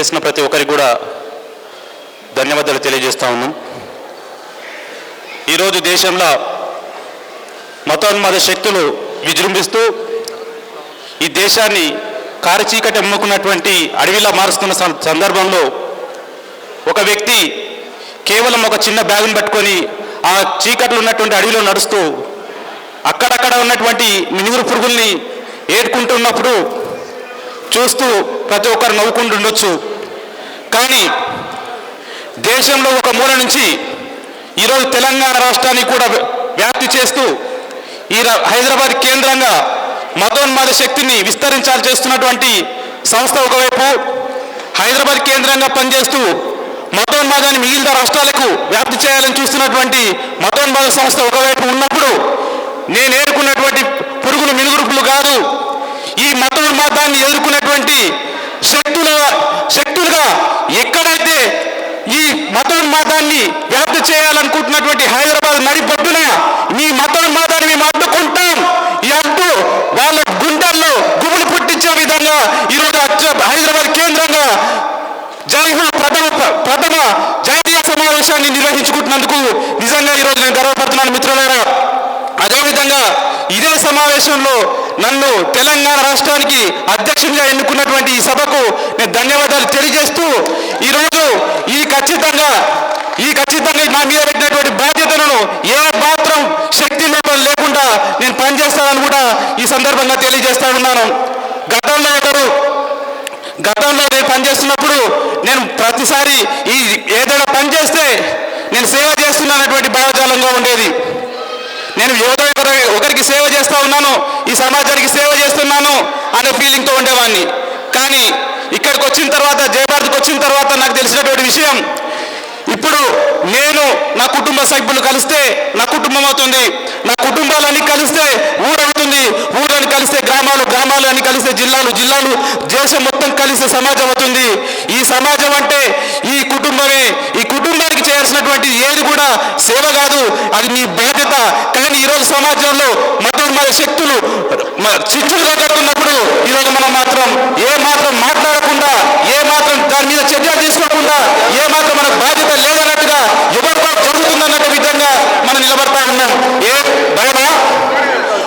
చేసిన ప్రతి ఒక్కరికి కూడా ధన్యవాదాలు తెలియజేస్తా ఉన్నాం. ఈరోజు దేశంలో మతోన్మాద శక్తులు విజృంభిస్తూ ఈ దేశాన్ని కారచీకటి అమ్ముకున్నటువంటి అడవిలా మారుస్తున్న సందర్భంలో ఒక వ్యక్తి కేవలం ఒక చిన్న బ్యాగును పట్టుకొని ఆ చీకట్లు ఉన్నటువంటి అడవిలో నడుస్తూ అక్కడక్కడ ఉన్నటువంటి మినుగురు పురుగుల్ని ఏడుకుంటున్నప్పుడు చూస్తూ ప్రతి ఒక్కరు నవ్వుకుంటుండొచ్చు. కానీ దేశంలో ఒక మూల నుంచి ఈరోజు తెలంగాణ రాష్ట్రానికి కూడా వ్యాప్తి చేస్తూ ఈ హైదరాబాద్ కేంద్రంగా మతోన్మాద శక్తిని విస్తరించాలి చేస్తున్నటువంటి సంస్థ ఒకవైపు హైదరాబాద్ కేంద్రంగా పనిచేస్తూ మతోన్మాదాన్ని మిగిలిన రాష్ట్రాలకు వ్యాప్తి చేయాలని చూస్తున్నటువంటి మతోన్మాద సంస్థ ఒకవైపు ఉన్నప్పుడు నేను ఎదుర్కొన్నటువంటి పురుగులు మినుగురుపులు కాదు ఈ మతోన్మాదాన్ని ఎదుర్కొన్నటువంటి శక్తుల శక్తులుగా ఎక్కడైతే ఈ మతోన్మాదాన్ని వ్యాప్తి చేయాలనుకుంటున్నటువంటి హైదరాబాద్ నడిపొట్టున మీ మతోన్మాదాన్ని మేము అడ్డుకుంటాం. ఈ అడ్డు వాళ్ళ గుండెల్లో గుబులు పుట్టించే విధంగా ఈరోజు హైదరాబాద్ కేంద్రంగా జైహు ప్రథమ ప్రథమ జాతీయ సమావేశాన్ని నిర్వహించుకుంటున్నందుకు నిజంగా ఈరోజు నేను గర్వపడుతున్నాను మిత్రులారా. అదేవిధంగా ఇదే సమావేశంలో నన్ను తెలంగాణ రాష్ట్రానికి అధ్యక్షునిగా ఎన్నుకున్నటువంటి ఈ సభకు నేను ధన్యవాదాలు తెలియజేస్తూ ఈరోజు ఈ ఖచ్చితంగా ఈ ఖచ్చితంగా నా మీద పెట్టినటువంటి బాధ్యతలను ఏ మాత్రం శక్తి లోపం లేకుండా నేను పనిచేస్తానని కూడా ఈ సందర్భంగా తెలియజేస్తా ఉన్నాను. గతంలో ఒకరు గతంలో నేను పనిచేస్తున్నప్పుడు నేను ప్రతిసారి ఈ ఏదైనా పని చేస్తే నేను సేవ చేస్తున్నానటువంటి భావజాలంగా ఉండేది. నేను సమాజానికి సేవ చేస్తా ఉన్నాను. ఈ సమాజానికి సేవ చేస్తున్నాను అనే ఫీలింగ్తో ఉండేవాడిని కానీ ఇక్కడికి వచ్చిన తర్వాత జయభారత్కి వచ్చిన తర్వాత నాకు తెలిసినటువంటి విషయం ఇప్పుడు నేను నా కుటుంబ సభ్యులు కలిస్తే నా కుటుంబం అవుతుంది. నా కుటుంబాలన్నీ కలిస్తే ఊరవుతుంది ఊరని కలిస్తే గ్రామాలు గ్రామాలు అని కలిస్తే జిల్లాలు జిల్లాలు దేశం మొత్తం కలిస్తే సమాజం అవుతుంది. ఈ సమాజం అంటే ఈ కుటుంబమే. ఈ కుటుంబానికి చేయాల్సినటువంటి ఏది కూడా సేవ కాదు. అది మీ బాధ్యత. కానీ ఈరోజు సమాజంలో శక్తులు మ- చిచ్చులుగా ఈరోజు మనం మాత్రం ఏ మాత్రం మాట్లాడకుండా ఏ మాత్రం దాని మీద చర్య తీసుకోకుండా ఏ మాత్రం మనకు బాధ్యత లేదన్నట్టుగా ఎవరితో జరుగుతుందన్నట్టు విధంగా మనం నిలబడతా ఉన్నాం. ఏ భయమా?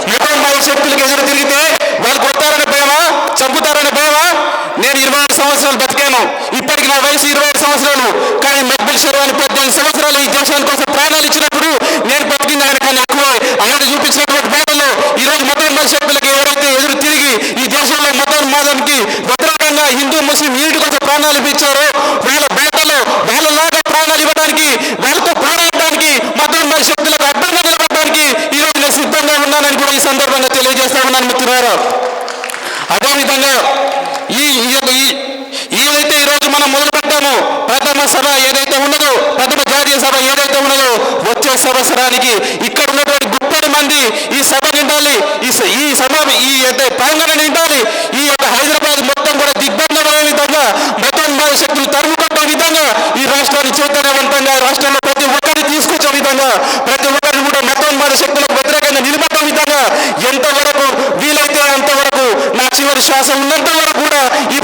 మతోన్మాద శక్తులకు ఎదురు తిరిగితే వాళ్ళు కొడతారనే భయమా? చంపుతారనే భయమా? నేను ఇరవై ఆరు సంవత్సరాలు బతికాను. ఇప్పటికి నా వయసు ఇరవై ఐదు సంవత్సరాలు. కానీ మక్బుల్ శర్వాణి పద్దెనిమిది సంవత్సరాలు ఈ దేశాని కోసం ప్రాణాలు ఇచ్చినప్పుడు నేను బతికింది ఆయన కానీ ఎక్కువ. ఆయన చూపించినటువంటి బాధల్లో ఈ రోజు మతోన్మాద శక్తులకు ఎవరైతే ఎదురు తిరిగి ఈ దేశంలో మతోన్మాదానికి వ్యతిరేకంగా హిందూ ముస్లిం వీటి కోసం ప్రాణాలు ఇప్పించారో వాళ్ళ బేటలో వాళ్ళలాగా ప్రాణాలు ఇవ్వడానికి వాళ్ళతో పోరాడడానికి మతోన్మాద శక్తులకు అడ్డంగా నిలబడడానికి ఈ రోజు నేను సిద్ధంగా ఉన్నానని కూడా ఈ సందర్భంగా తెలియజేస్తా ఉన్నాను మిత్రులారా. అదేవిధంగా ఈ ఈ యొక్క ఈ- ఏదైతే ఈరోజు మనం మొదలు పెట్టామో ప్రథమ సభ ఏదైతే ఉన్నదో ప్రథమ జాతీయ సభ ఏదైతే ఉన్నదో వచ్చే సంవత్సరానికి ఇక్కడ ఉన్నటువంటి మంది ఈ సభ నిండాలి ఈ ఈ సభ ఈ యొక్క నిండాలి ఈ యొక్క హైదరాబాద్ మొత్తం కూడా దిగ్బంధమయ్యే విధంగా మతోన్మాద శక్తులు తరుముకొట్టే విధంగా ఈ రాష్ట్రాన్ని చైతన్యవంతంగా రాష్ట్రంలో ప్రతి ఒక్కరిని తీసుకొచ్చే విధంగా ప్రతి ఒక్కరిని కూడా మతోన్మాద శక్తులకు వ్యతిరేకంగా నిలబడే విధంగా ఎంతవరకు వీలైతే అంతవరకు నా చివరి శ్వాస ఉన్నంత వరకు కూడా ఈ